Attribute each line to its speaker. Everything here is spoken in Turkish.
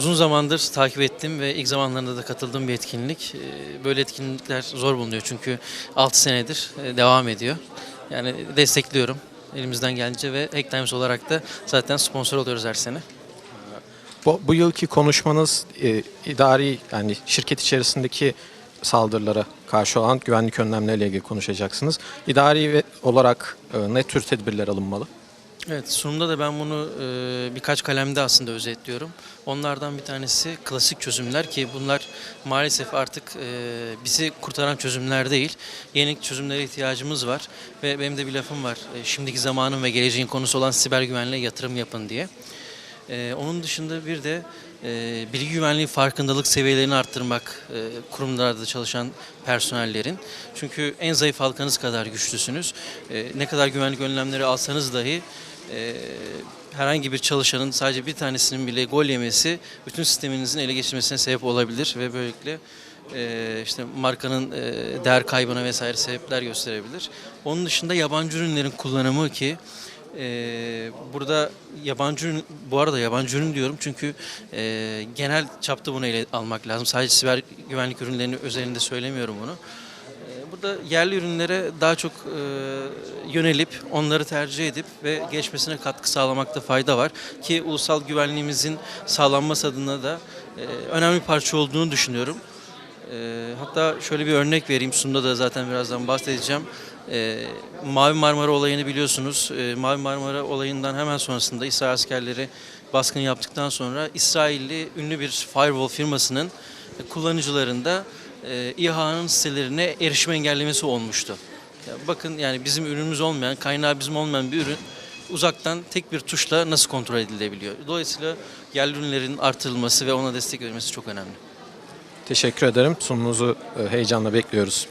Speaker 1: zamandır takip ettim ve ilk zamanlarında da katıldığım bir etkinlik. Ee, Böyle etkinlikler zor bulunuyor çünkü 6 senedir e, devam ediyor. Yani destekliyorum elimizden gelince ve Hack Times olarak da zaten sponsor oluyoruz her sene.
Speaker 2: Bu, bu yılki konuşmanız e, idari yani şirket içerisindeki saldırılara karşı olan güvenlik önlemleriyle ilgili konuşacaksınız. İdari ve olarak e, ne tür tedbirler alınmalı?
Speaker 1: Evet, sunumda da ben bunu e, birkaç kalemde aslında özetliyorum. Onlardan bir tanesi klasik çözümler ki bunlar maalesef artık e, bizi kurtaran çözümler değil. Yeni çözümlere ihtiyacımız var ve benim de bir lafım var. E, şimdiki zamanın ve geleceğin konusu olan siber güvenliğe yatırım yapın diye. E, onun dışında bir de e, bilgi güvenliği farkındalık seviyelerini arttırmak e, kurumlarda çalışan personellerin. Çünkü en zayıf halkanız kadar güçlüsünüz. E, ne kadar güvenlik önlemleri alsanız dahi e, herhangi bir çalışanın sadece bir tanesinin bile gol yemesi bütün sisteminizin ele geçirmesine sebep olabilir ve böylelikle e, işte markanın e, değer kaybına vesaire sebepler gösterebilir. Onun dışında yabancı ürünlerin kullanımı ki e, burada yabancı ürün, bu arada yabancı ürün diyorum çünkü e, genel çapta bunu ele almak lazım. Sadece siber güvenlik ürünlerinin özelinde söylemiyorum bunu. E, Burada yerli ürünlere daha çok e, yönelip onları tercih edip ve geçmesine katkı sağlamakta fayda var. Ki ulusal güvenliğimizin sağlanması adına da e, önemli parça olduğunu düşünüyorum. E, hatta şöyle bir örnek vereyim. Sunumda da zaten birazdan bahsedeceğim. E, Mavi Marmara olayını biliyorsunuz. E, Mavi Marmara olayından hemen sonrasında İsrail askerleri baskın yaptıktan sonra İsrailli ünlü bir firewall firmasının kullanıcılarında e, İHA'nın sitelerine erişim engellemesi olmuştu. Ya bakın yani bizim ürünümüz olmayan, kaynağı bizim olmayan bir ürün uzaktan tek bir tuşla nasıl kontrol edilebiliyor? Dolayısıyla yerli ürünlerin artırılması ve ona destek verilmesi çok önemli.
Speaker 2: Teşekkür ederim. Sunumunuzu e, heyecanla bekliyoruz.